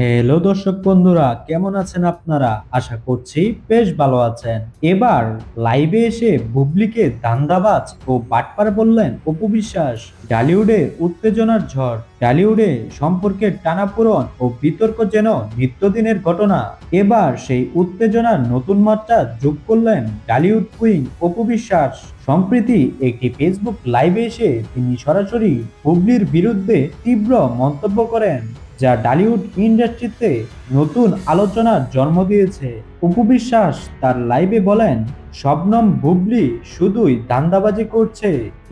Hello দর্শক বন্ধুরা, কেমন আছেন আপনারা? আশা করছি বেশ ভালো আছেন। এবার লাইভে এসে বুবলিকে দান্দাবাজ ও বাটপার বললেন, অপু বিশ্বাস, ডালিউডে উত্তেজনার ঝড়। ডালিউডে সম্পর্কের টানাপোড়ন ও বিতর্ক যেন নিত্যদিনের ঘটনা। এবার সেই উত্তেজনার নতুন মাত্রা যোগ করলেন ডালিউড কুইন অপু বিশ্বাস। সম্প্রতি একটি ফেসবুক লাইভে এসে তিনি সরাসরি বুবলির বিরুদ্ধে তীব্র মন্তব্য করেন। যা ডালিউড ইন্ডাস্ট্রিতে নতুন আলোচনার জন্ম দিয়েছে। অপু বিশ্বাস তার লাইভে বলেন, শবনম বুবলি শুধুই দান্দাবাজি করছে।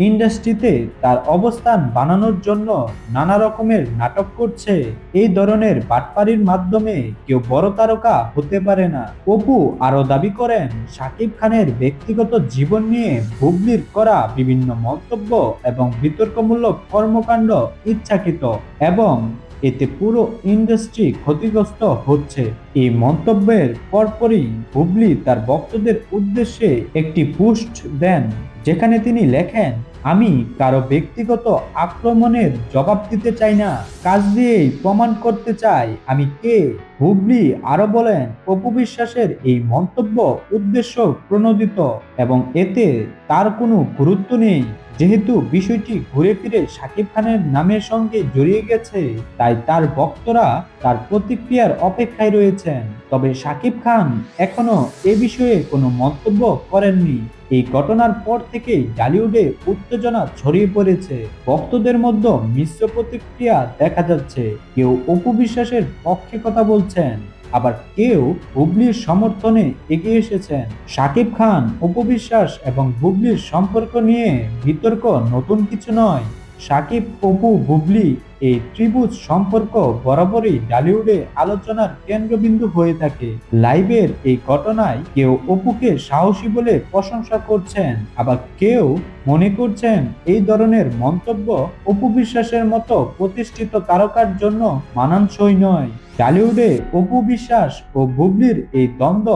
ইন্ডাস্ট্রিতে তার অবস্থান বানানোর জন্য নানা রকমের নাটক করছে। এই ধরনের বাটপারির মাধ্যমে কেউ বড় তারকা হতে পারে না। অপু আরও দাবি করেন, শাকিব খানের ব্যক্তিগত জীবন নিয়ে বুবলির করা বিভিন্ন মন্তব্য এবং বিতর্কমূলক কর্মকাণ্ড ইচ্ছাকৃত এবং এতে পুরো ইন্ডাস্ট্রি ক্ষতিগ্রস্ত হচ্ছে। এই মন্তব্যের পরপরই হুবলি তার ভক্তদের উদ্দেশ্যে একটি পোস্ট দেন, যেখানে তিনি লেখেন আমি কারও ব্যক্তিগত আক্রমণের জবাব দিতে চাই না। কাজ দিয়েই প্রমাণ করতে চাই, আমি কে? হুবলি আরও বলেন, অপু বিশ্বাসের এই মন্তব্য উদ্দেশ্য প্রণোদিত এবং এতে তার কোনো গুরুত্ব নেই। যেহেতু বিষয়টি ঘুরে ফিরে শাকিব খানের নামের সঙ্গে জড়িয়ে গেছে, তাই তার ভক্তরা তার প্রতিক্রিয়ার অপেক্ষায় রয়েছেন। তবে শাকিব খান এখনও এ বিষয়ে কোনো মন্তব্য করেননি। এই ঘটনার পর থেকেই ডালিউডে উত্তেজনা ছড়িয়ে পড়েছে। ভক্তদের মধ্যে মিশ্র প্রতিক্রিয়া দেখা যাচ্ছে। কেউ অপু বিশ্বাসের পক্ষে কথা বলছেন, আবার কেউ হুবলির সমর্থনে এগিয়ে এসেছেন। সাকিব খান উপবিশ্বাস এবং হুবলির সম্পর্ক নিয়ে বিতর্ক নতুন কিছু নয়। সাকিব, অপু, বুবলি এই ত্রিভুজ সম্পর্ক বরাবরই ডালিউডে আলোচনার কেন্দ্রবিন্দু হয়ে থাকে। লাইভের এই ঘটনায় কেউ অপুকে সাহসী বলে প্রশংসা করছেন, আবার কেউ মনে করছেন এই ধরনের মন্তব্য অপু বিশ্বাসের মতো প্রতিষ্ঠিত তারকার জন্য মানানসই নয়। ডালিউডে অপু বিশ্বাস ও বুবলির এই দ্বন্দ্ব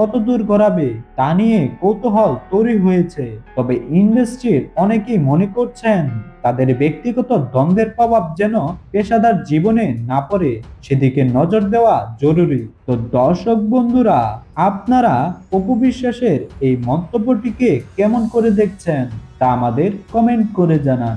কত দূর গড়াবে, তা নিয়ে কৌতূহল তৈরি হয়েছে। তবে ইন্ডাস্ট্রির অনেকেই মনে করছেন, তাদের ব্যক্তিগত দ্বন্দ্বের প্রভাব যেন পেশাদার জীবনে না পড়ে, সেদিকে নজর দেওয়া জরুরি। তো দর্শক বন্ধুরা, আপনারা অপু বিশ্বাসের এই মন্তব্যটিকে কেমন করে দেখছেন, তা আমাদের কমেন্ট করে জানান।